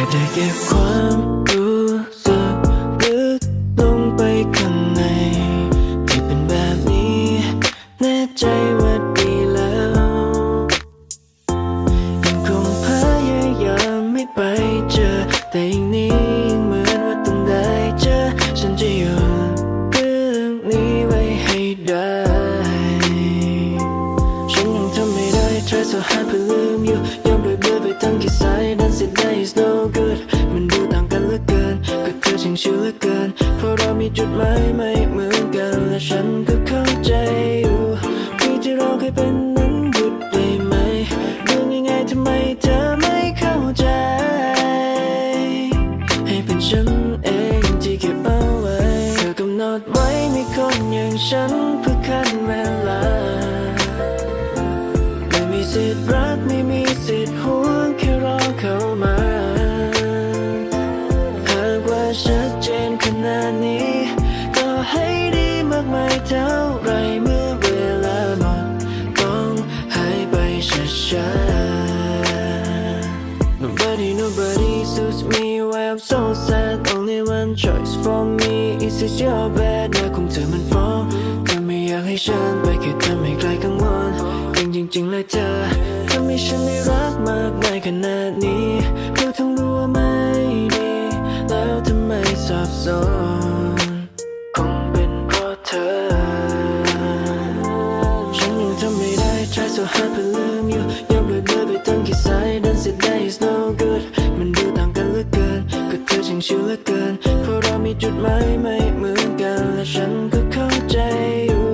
เก็บความรู้สึกลึกลงไปข้างใน ที่เป็นแบบนี้แน่ใจว่าดีแล้วยังคงพยายามไม่ไปเจอ แต่อย่างนี้ยังเหมือนว่าต้องได้เจอ ฉันจะหยุดเรื่องนี้ไว้ให้ได้ ฉันยังทำไม่ได้ try so hard เพื่อลืมอยู่ยอมเบื่อเบื่อไปทั้งกี่สายนั้นสิได้ is no จุดหมายไม่เหมือนกันและฉันก็เข้าใจอยู่ที่ที่เราเคยเป็นนั้นหยุดได้ไหมเรื่องยังไงทำไมเธอไม่เข้าใจ ให้เป็นฉันเองที่เก็บเอาไว้เธอกำหนดไว้มีคนอย่างฉันเพื่อคันเวลาไม่มีสิทธิ์ เท่าไรเมื่อเวลาหมดต้องหายไปช้าๆ Nobody nobody suits me why I'm so sad only one choice for me is it your bed หน้าของเธอมันฟ้องเธอไม่อยากให้ฉันไปแค่ทำให้ใครกังวลจริงจริงๆเลยเธอทำให้ฉันได้รักมากมายขนาดนี้รู้ทั้งรู้ว่าไม่ดีแล้วทำไมสับสนื่อมอยู่ยอมเลยเลอไปตั้งกี่สายดันเสียดาย is no good มันดูต่างกันเหลือเกิน ก็เธอช่างชิวเหลือเกินเพราะเรามีจุดหมายไม่เหมือนกัน และฉันก็เข้าใจอยู่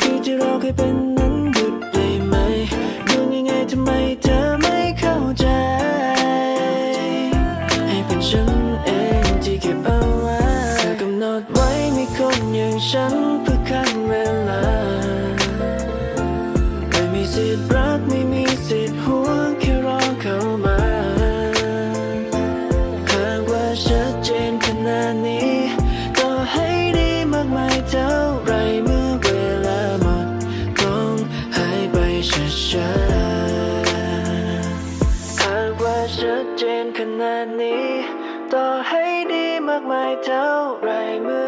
ที่ที่เราเคยเป็นนั้นหยุดได้ไหมเรื่องยังไงทำไมเธอไม่เข้าใจ ให้เป็นฉันเองที่เก็บเอาไว้เธอกำหนดไว้มีคนอย่างฉันเพื่อคันเวลา สิทธิ์รักไม่มีสิทธิ์หวงแค่รอเข้ามาหากว่าชัดเจนขนาดนี้ต่อให้ดีมากมายเท่าไรเมื่อเวลาหมดต้องหายไปช้าๆหากว่าชัดเจนขนาดนี้ ต่อให้ดีมากมายเท่าไรเมื่อ